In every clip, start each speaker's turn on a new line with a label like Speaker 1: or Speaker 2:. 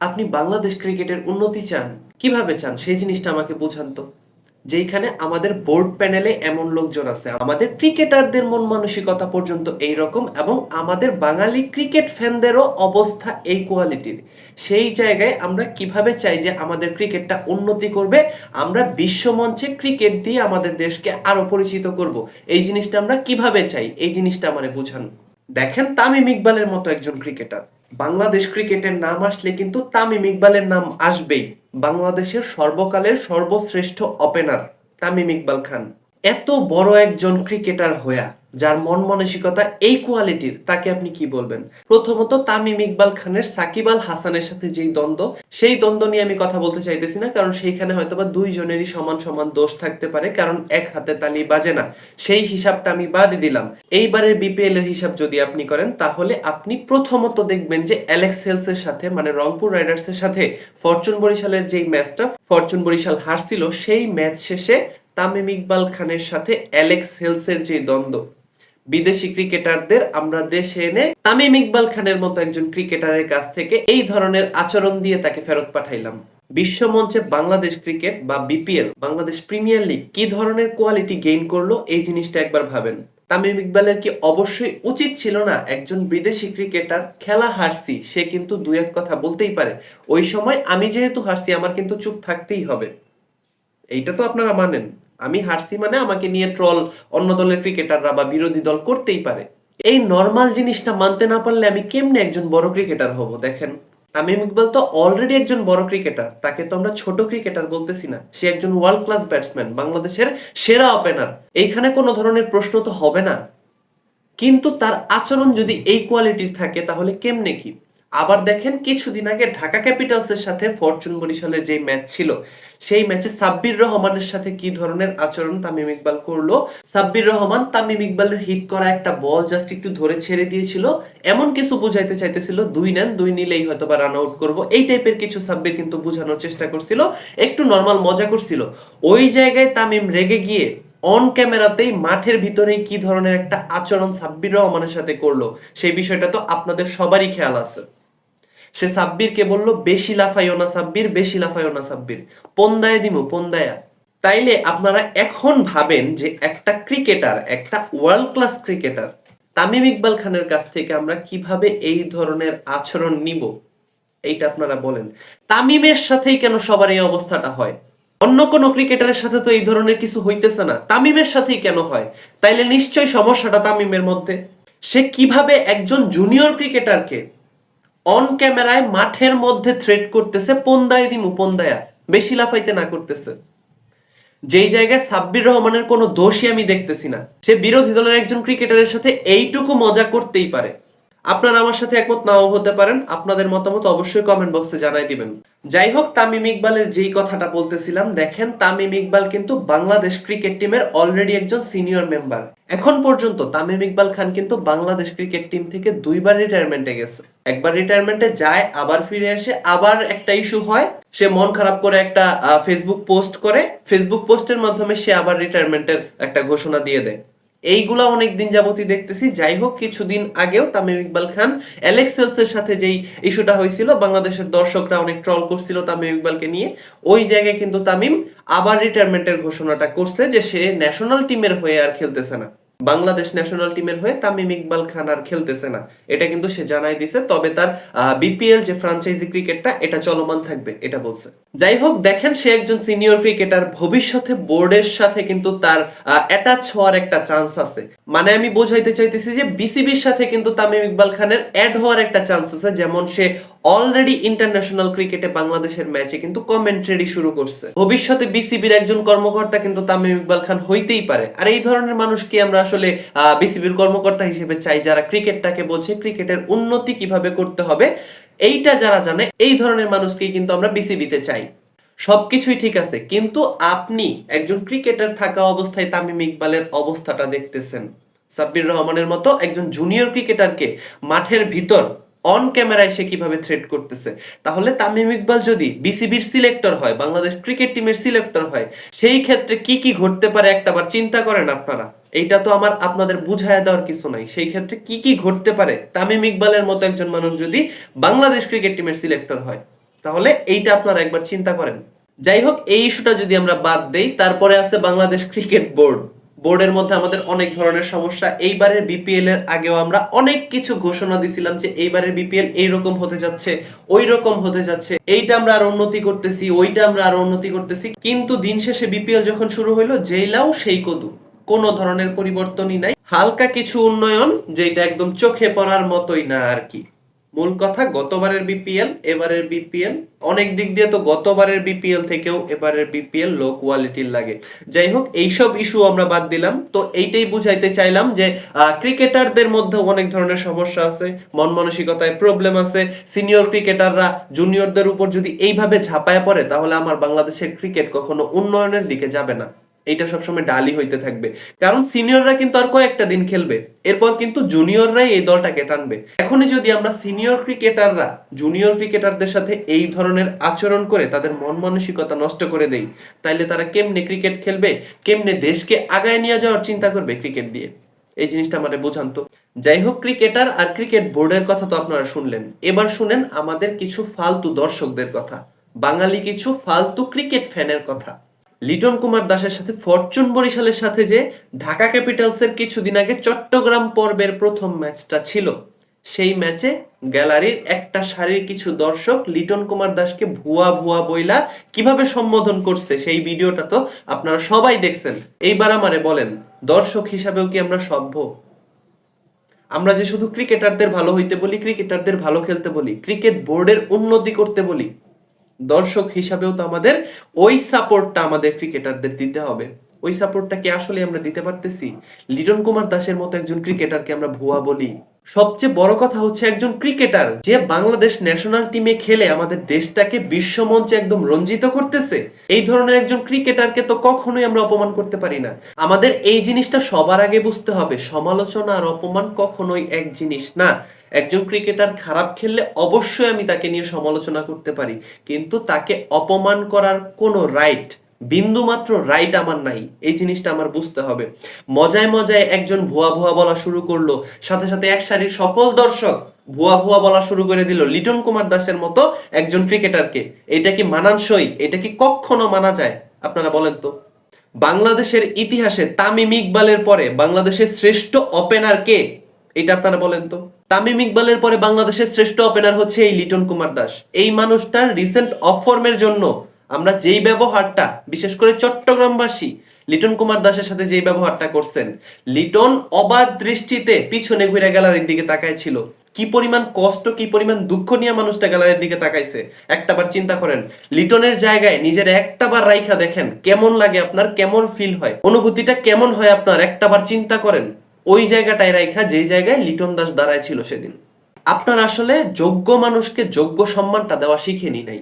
Speaker 1: আপনি বাংলাদেশ ক্রিকেটের উন্নতি চান, কীভাবে চান, সেই জিনিসটা আমাকে বোঝান তো। যেইখানে আমাদের বোর্ড প্যানেলে এমন লোকজন আছে, আমাদের ক্রিকেটারদের মন মানসিকতা পর্যন্ত এই রকম এবং আমাদের বাঙালি ক্রিকেট ফ্যানদেরও অবস্থা এই কোয়ালিটির সেই জায়গায় আমরা কীভাবে চাই যে আমাদের ক্রিকেটটা উন্নতি করবে, আমরা বিশ্বমঞ্চে ক্রিকেট দিয়ে আমাদের দেশকে আরও পরিচিত করব। এই জিনিসটা আমরা কীভাবে চাই, এই জিনিসটা আমারে বুঝান। দেখেন তামিম ইকবালের মতো একজন ক্রিকেটার। বাংলাদেশ ক্রিকেটের নাম আসলে কিন্তু তামিম ইকবালের নাম আসবেই। বাংলাদেশের সর্বকালের সর্বশ্রেষ্ঠ ওপেনার তামিম ইকবাল খান। এত বড় একজন ক্রিকেটার হইয়া যার মন মানসিকতা এই কোয়ালিটির, তাকে আপনি কি বলবেন? প্রথমত তামিম ইকবাল খানের সাকিব আল হাসানের সাথে যেই দ্বন্দ্ব, সেই দ্বন্দ্ব নিয়ে আমি কথা বলতে চাইতেছি না, কারণ সেইখানে হয়তোবা দুইজনেরই সমান সমান দোষ থাকতে পারে, কারণ এক হাতে তালি বাজে না। সেই হিসাবটা আমি বাদই দিলাম। এইবারের বিপিএল এর হিসাব যদি আপনি করেন, তাহলে আপনি প্রথমত দেখবেন যে অ্যালেক্স হেলসের সাথে মানে রংপুর রাইডার্সের সাথে ফরচুন বরিশালের যেই ম্যাচটা, ফরচুন বরিশাল হারছিল, সেই ম্যাচ শেষে তামিম ইকবাল খানের সাথে অ্যালেক্স হেলসের যে দ্বন্দ্ব বিদেশি ক্রিকেটারদের আমরা দেশে এনে তামিম ইকবাল খানের মতো একজন ক্রিকেটারের কাছ থেকে এই ধরনের আচরণ দিয়ে তাকে ফেরত পাঠাইলাম। বিশ্বমঞ্চে বাংলাদেশ ক্রিকেট বা বিপিএল, বাংলাদেশ প্রিমিয়ার লিগ কি ধরনের কোয়ালিটি গেইন করল এই জিনিসটা একবার ভাবেন। তামিম ইকবালের কি অবশ্যই উচিত ছিল না একজন বিদেশি ক্রিকেটার খেলা হারছি? সে কিন্তু দু এক কথা বলতেই পারে। ওই সময় আমি যেহেতু হারছি, আমার কিন্তু চুপ থাকতেই হবে। এইটা তো আপনারা মানেন। আমি হারছি মানে আমাকে নিয়ে ট্রল অন্য দলের ক্রিকেটাররা বা বিরোধী দল করতেই পারে। এই নর্মাল জিনিসটা মানতে না পারলে আমি কেমনে একজন বড় ক্রিকেটার হব, দেখেন? তামিম ইকবাল তো অলরেডি একজন বড় ক্রিকেটার তাকে তো আমরা ছোট ক্রিকেটার বলতেছি না। সে একজন ওয়ার্ল্ড ক্লাস ব্যাটসম্যান বাংলাদেশের সেরা ওপেনার এইখানে কোনো ধরনের প্রশ্ন তো হবে না। কিন্তু তার আচরণ যদি এই কোয়ালিটির থাকে, তাহলে কেমনে কি? আবার দেখেন কিছুদিন আগে ঢাকা ক্যাপিটালসের সাথে ফরচুন বরিশালের যে ম্যাচ ছিল, সেই ম্যাচে সাব্বির রহমানের সাথে কি ধরনের আচরণ তামিম ইকবাল করল? সাব্বির রহমান তামিম ইকবালের হিট করা একটা বল জাস্ট একটু ধরে ছেড়ে দিয়েছিল, এমন কিছু বুঝাইতে চাইতেছিল, দুই নেন, দুই নিলেই হয়তো বা রান আউট করব। এই টাইপের কিছু সাব্বির কিন্তু বোঝানোর চেষ্টা করছিল, একটু নর্মাল মজা করছিল। ওই জায়গায় তামিম রেগে গিয়ে অন ক্যামেরাতেই মাঠের ভিতরে কি ধরনের একটা আচরণ সাব্বির রহমানের সাথে করল, সেই বিষয়টা তো আপনাদের সবারই খেয়াল আছে। সে সাব্বিরকে বলল, বেশি লাফাইও না সাব্বির, বেশি লাফাইও না সাব্বির। পন্দায় দিমু, পন্দায়া। তাইলে আপনারা এখন ভাবেন যে একটা ক্রিকেটার, একটা world class cricketer, Tamim Iqbal খানের কাছ থেকে আমরা কীভাবে এই ধরনের আচরণ নিব? এইটা আপনারা বলেন। তামিমের সাথেই কেন সবার এই অবস্থাটা হয়? অন্য কোন ক্রিকেটারের সাথে তো এই ধরনের কিছু হইতেছে না। তামিমের সাথেই কেন হয়? তাইলে নিশ্চয়ই সমস্যাটা তামিমের মধ্যে। সে কীভাবে একজন জুনিয়র ক্রিকেটারকে অন ক্যামেরায় মাঠের মধ্যে থ্রেড করতেছে, পন্দায় দিমু, পন্দায়া। বেশি লাফাইতে না করতেছে। যেই জায়গায় সাব্বির রহমানের কোনো দোষই আমি দেখতেছি না। সে বিরোধী দলের একজন ক্রিকেটারের সাথে এইটুকু মজা করতেই পারে। আপনারা আমার সাথে একমত নাও হতে পারেন, আপনাদের মতামত অবশ্যই কমেন্ট বক্সে জানাই দিবেন। যাই হোক, তামিম ইকবালের যেই কথাটা বলতেছিলাম, দেখেন তামিম ইকবাল কিন্তু বাংলাদেশ ক্রিকেট টিমের অলরেডি একজন সিনিয়র মেম্বার এখন পর্যন্ত তামিম ইকবাল খান কিন্তু বাংলাদেশ ক্রিকেট টিম থেকে দুইবার রিটায়ারমেন্টে গেছে। একবার রিটায়ারমেন্টে যায়, আবার ফিরে আসে, আবার একটা ইস্যু হয়, সে মন খারাপ করে একটা ফেসবুক পোস্ট করে ফেসবুক পোস্টের মাধ্যমে সে আবার রিটায়ারমেন্টের একটা ঘোষণা দিয়ে দেয়। এইগুলা অনেক দিন যাবতই দেখতেছি। যাই হোক কিছুদিন আগেও তামিম ইকবাল খান অ্যালেক্স সেলসের সাথে যেই ইস্যুটা হয়েছিল, বাংলাদেশের দর্শকরা অনেক ট্রল করছিল তামিম ইকবালকে নিয়ে। ওই জায়গায় কিন্তু তামিম আবার রিটায়ারমেন্টের ঘোষণাটা করছে যে সে ন্যাশনাল টিমের হয়ে আর খেলতেছে না। বাংলাদেশ ন্যাশনাল টিমের হয়ে তামিম ইকবাল খান আর খেলতেছে না। এটা কিন্তু সে জানাই দিছে, তবে তার বিপিএল যে ফ্রাঞ্চাইজি ক্রিকেটটা এটা চলমান থাকবে, এটা বলছে। যাই হোক, দেখেন সে একজন সিনিয়র ক্রিকেটার ভবিষ্যতে বোর্ডের সাথে কিন্তু তার অ্যাটাচ হওয়ার একটা চান্স আছে। মানে আমি বোঝাইতে চাইতেছি যে বিসিবির সাথে কিন্তু তামিম ইকবাল খানের অ্যাড হওয়ার একটা চান্স আছে, যেমন সে অলরেডি ইন্টারন্যাশনাল ক্রিকেটে বাংলাদেশের ম্যাচে কিন্তু কমেন্ট্রি শুরু করছে। ভবিষ্যতে বিসিবির একজন কর্মকর্তা কিন্তু তামিম ইকবাল খান হইতেই পারে। আর এই ধরনের মানুষকে আমরা আসলে বিসিবির কর্মকর্তা হিসেবে চাই যারা ক্রিকেটটাকে বোঝে ক্রিকেটের উন্নতি কীভাবে করতে হবে, এইটা যারা জানে, এই ধরনের মানুষকেই কিন্তু আমরা বিসিবিতে চাই। সবকিছুই ঠিক আছে, কিন্তু আপনি একজন ক্রিকেটার থাকা অবস্থায় তামিম ইকবালের অবস্থাটা দেখতেছেন। সাব্বির রহমানের মতো একজন জুনিয়র ক্রিকেটারকে মাঠের ভিতর অন ক্যামেরায় সে কীভাবে থ্রেট করতেছে? তাহলে তামিম ইকবাল যদি বিসিবির সিলেক্টর হয়, বাংলাদেশ ক্রিকেট টিমের সিলেক্টর হয়, সেই ক্ষেত্রে কি কি ঘটতে পারে একটাবার চিন্তা করেন আপনারা। এইটা তো আমার আপনাদের বুঝায় দেওয়ার কিছু নাই। সেই ক্ষেত্রে কি কি ঘটতে পারে? তামিম ইকবালের মতো একজন মানুষ যদি বাংলাদেশ ক্রিকেট টিমের সিলেক্টর হয়, তাহলে এইটা আপনারা একবার চিন্তা করেন। যাই হোক, এই ইস্যুটা যদি আমরা বাদ দেই, তারপরে আছে বাংলাদেশ ক্রিকেট বোর্ড বোর্ডের মধ্যে আমাদের অনেক ধরনের সমস্যা। এইবারের বিপিএল এর আগেও আমরা অনেক কিছু ঘোষণা দিছিলাম যে এইবারের বিপিএল এইরকম হতে যাচ্ছে ওই রকম হতে যাচ্ছে। এইটা আমরা আর উন্নতি করতেছি, ওইটা আমরা আর উন্নতি করতেছি। কিন্তু দিন শেষে বিপিএল যখন শুরু হইল যেই লাউ সেই কদু। কোনো ধরনের পরিবর্তনই নাই। হালকা কিছু উন্নয়ন যেটা একদম চোখে পড়ার মতোই না আর কি। মূল কথা, গতবারের বিপিএল এবারের বিপিএল অনেক দিক দিয়ে তো গতবারের বিপিএল থেকেও এবারের বিপিএল লো কোয়ালিটির লাগে। যাই হোক, এইসব ইস্যু আমরা বাদ দিলাম। তো এইটাই বুঝাইতে চাইলাম যে ক্রিকেটারদের মধ্যে অনেক ধরনের সমস্যা আছে, মন মানসিকতায় প্রবলেম আছে। সিনিয়র ক্রিকেটাররা জুনিয়রদের উপর যদি এইভাবে ঝাঁপায় পড়ে, তাহলে আমার বাংলাদেশের ক্রিকেট কখনো উন্নয়নের দিকে যাবে না। এইটা সবসময় ডালি হইতে থাকবে। কারণ সিনিয়ররা কিন্তু আর কয়েকটা দিন খেলবে। এরপর কিন্তু জুনিয়ররাই এই দলটাকে টানবে। এখনই যদি আমরা সিনিয়র ক্রিকেটাররা, জুনিয়র ক্রিকেটারদের সাথে এই ধরনের আচরণ করে তাদের মন মানসিকতা নষ্ট করে দেই, তাইলে তারা কেমনে ক্রিকেট খেলবে, কেমনে দেশকে আগায় নিয়ে যাওয়ার চিন্তা করবে ক্রিকেট দিয়ে? এই জিনিসটা আমাদের বোঝান তো। যাই হোক, ক্রিকেটার আর ক্রিকেট বোর্ডের কথা তো আপনারা শুনলেন। এবার শুনেন আমাদের কিছু ফালতু দর্শকদের কথা। বাঙালি কিছু ফালতু ক্রিকেট ফ্যানের কথা। লিটন কুমার দাসের সাথে ফরচুন বরিশালের সাথে যে ঢাকা ক্যাপিটালসের কিছুদিন আগে চট্টগ্রাম পর্বের প্রথম ম্যাচটা ছিল, সেই ম্যাচে গ্যালারির একটা সারির কিছু দর্শক লিটন কুমার দাসকে ভুয়া ভুয়া বইলা কীভাবে সম্বোধন করছে সেই ভিডিওটা তো আপনারা সবাই দেখছেন। এইবার আমারে বলেন, দর্শক হিসাবেও কি আমরা সভ্য? আমরা যে শুধু ক্রিকেটারদের ভালো হইতে বলি, ক্রিকেটারদের ভালো খেলতে বলি, ক্রিকেট বোর্ডের উন্নতি করতে বলি দর্শক হিসাবেও তো আমাদের ওই সাপোর্টটা আমাদের ক্রিকেটারদের দিতে হবে। ওই সাপোর্টটা কি আসলে আমরা দিতে পারতেছি? লিটন কুমার দাসের মতো একজন ক্রিকেটারকে আমরা ভুয়া বলি। সবচেয়ে বড় কথা হচ্ছে একজন ক্রিকেটার যে বাংলাদেশ ন্যাশনাল টিমে খেলে আমাদের দেশটাকে বিশ্বমঞ্চে একদম রঞ্জিত করতেছে, এই ধরনের একজন ক্রিকেটারকে তো কখনোই আমরা অপমান করতে পারি না। আমাদের এই জিনিসটা সবার আগে বুঝতে হবে, সমালোচনা আর অপমান কখনোই এক জিনিস না। একজন ক্রিকেটার খারাপ খেললে অবশ্যই আমি তাকে নিয়ে সমালোচনা করতে পারি, কিন্তু তাকে অপমান করার কোনো রাইট বিন্দু মাত্র রাইট আমার নাই, এই জিনিসটা আমার বুঝতে হবে। মজায় মজায় একজন ভুয়া ভুয়া বলা শুরু করল, সাথে সাথে এক সারির সকল দর্শক ভুয়া ভুয়া বলা শুরু করে দিল লিটন কুমার দাসের মতো একজন ক্রিকেটারকে। এটা কি মানানসই? এটা কি কখনো মানা যায়? আপনারা বলেন তো। বাংলাদেশের ইতিহাসে তামিম ইকবালের পরে বাংলাদেশের শ্রেষ্ঠ ওপেনার কে? এটা আপনারা বলেন তো। তামিম ইকবালের পরে বাংলাদেশের শ্রেষ্ঠ ওপেনার হচ্ছে এই লিটন কুমার দাস। এই মানুষটার রিসেন্ট অফ ফর্মের জন্য আমরা যেই ব্যবহারটা, বিশেষ করে চট্টগ্রামবাসী লিটন কুমার দাসের সাথে যেই ব্যবহারটা করছেন, লিটন অবাধ দৃষ্টিতে পিছনে ঘুরে গ্যালারির দিকে তাকায় ছিল। কি পরিমাণ কষ্ট, কি পরিমাণ দুঃখ নিয়ে মানুষটা গ্যালারির দিকে তাকাইছে? একটাবার চিন্তা করেন, লিটনের জায়গায় নিজের একটাবার রাইখা দেখেন, কেমন লাগে আপনার, কেমন ফিল হয়? অনুভূতিটা কেমন হয় আপনার? একটাবার চিন্তা করেন। ওই জায়গাটায় রাইখা, যেই জায়গায় লিটন দাস দাঁড়ায় ছিল সেদিন। আপনার আসলে যোগ্য মানুষকে যোগ্য সম্মানটা দেওয়া শিখেনি নাই।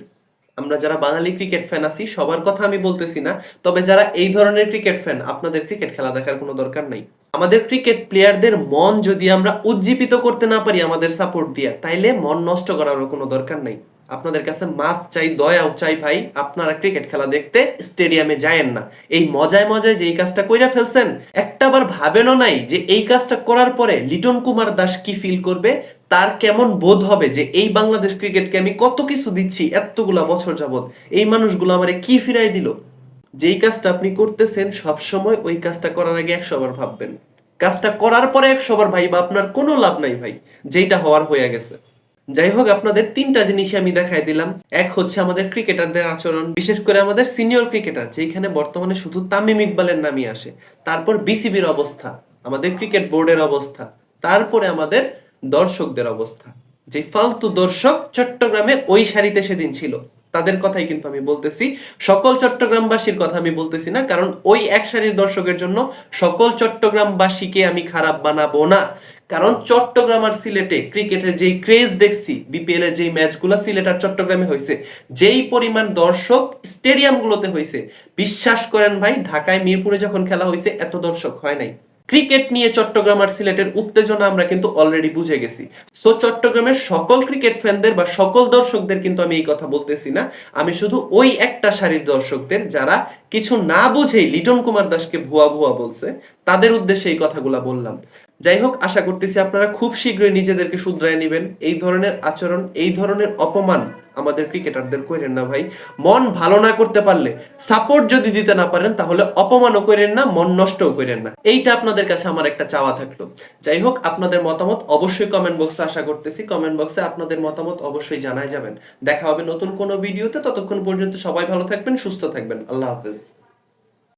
Speaker 1: আমরা যারা বাঙালি ক্রিকেট ফ্যান আছি, সবার কথা আমি বলতেছি না, তবে যারা এই ধরনের ক্রিকেট ফ্যান, আপনাদের ক্রিকেট খেলা দেখার কোনো দরকার নাই। আমাদের ক্রিকেট প্লেয়ারদের মন যদি আমরা উজ্জীবিত করতে না পারি আমাদের সাপোর্ট দিয়া, তাইলে মন নষ্ট করারও কোনো দরকার নাই। আপনাদের কাছে মাফ চাই দয়াও চাই ভাই, আপনারা ক্রিকেট খেলা দেখতে স্টেডিয়ামে যায়েন না। এই মজায় মজায় যে এই কাজটা কইরা ফেলছেন, একটাবার ভাবেনও নাই যে এই কাজটা করার পরে লিটন কুমার দাস কি ফিল করবে, তার কেমন বোধ হবে যে এই বাংলাদেশ ক্রিকেটকে আমি কত কিছু দিচ্ছি এতগুলা বছর যাবৎ, এই মানুষগুলো আমারে কি ফিরাই দিল? যেই কাজটা আপনি করতেছেন সব সময় ওই কাজটা করার আগে একশো বার ভাববেন। কাজটা করার পরে একশো বার ভাই বা আপনার কোনো লাভ নাই ভাই, যেইটা হওয়ার হয়ে গেছে। যাই হোক আপনাদের তিনটা জিনিসই আমি দেখাই দিলাম। এক হচ্ছে আমাদের ক্রিকেটারদের আচরণ, বিশেষ করে আমাদের সিনিয়র ক্রিকেটার যেখানে বর্তমানে শুধু তামিম ইকবালের নামই আসে। তারপর বিসিবির অবস্থা, আমাদের ক্রিকেট বোর্ডের অবস্থা, তারপরে আমাদের দর্শকদের অবস্থা। যে ফালতু দর্শক চট্টগ্রামে ওই সারিতে সেদিন ছিল, তাদের কথাই কিন্তু আমি বলতেছি। সকল চট্টগ্রামবাসীর কথা আমি বলতেছি না, কারণ ওই এক সারির দর্শকের জন্য সকল চট্টগ্রামবাসীকে আমি খারাপ বানাবো না। কারণ চট্টগ্রাম আর সিলেটে ক্রিকেটের যেই ক্রেজ দেখছি বিপিএল এর যেই ম্যাচগুলো সিলেট আর চট্টগ্রামে হয়েছে, যেই পরিমাণ দর্শক স্টেডিয়ামগুলোতে হয়েছে, বিশ্বাস করেন ভাই, ঢাকায় মিরপুরে যখন খেলা হয়েছে, এত দর্শক হয় নাই। ক্রিকেট নিয়ে চট্টগ্রাম আর সিলেটের উত্তেজনা আমরা কিন্তু অলরেডি বুঝে গেছি। সো চট্টগ্রামের সকল ক্রিকেট ফ্যানদের বা সকল দর্শকদের কিন্তু আমি এই কথা বলতেছি না। আমি শুধু ওই একটা সারির দর্শকদের যারা কিছু না বুঝেই লিটন কুমার দাসকে ভুয়া ভুয়া বলছে, তাদের উদ্দেশ্যে এই কথাগুলা বললাম। যাই হোক আশা করতেছি আপনারা খুব শীঘ্রই নিজেদেরকে শুধরায় নেবেন। এই ধরনের আচরণ, এই ধরনের অপমান আমাদের ক্রিকেটারদের করেন না ভাই। মন ভালো না করতে পারলে সাপোর্ট যদি দিতে না পারেন, তাহলে অপমানও করেন না, মন নষ্টও করেন না। এইটা আপনাদের কাছে আমার একটা চাওয়া থাকল। যাই হোক আপনাদের মতামত অবশ্যই কমেন্ট বক্সে আশা করতেছি। কমেন্ট বক্সে আপনাদের মতামত অবশ্যই জানাই যাবেন। দেখা হবে নতুন কোনো ভিডিওতে ততক্ষণ পর্যন্ত সবাই ভালো থাকবেন, সুস্থ থাকবেন। আল্লাহ হাফেজ।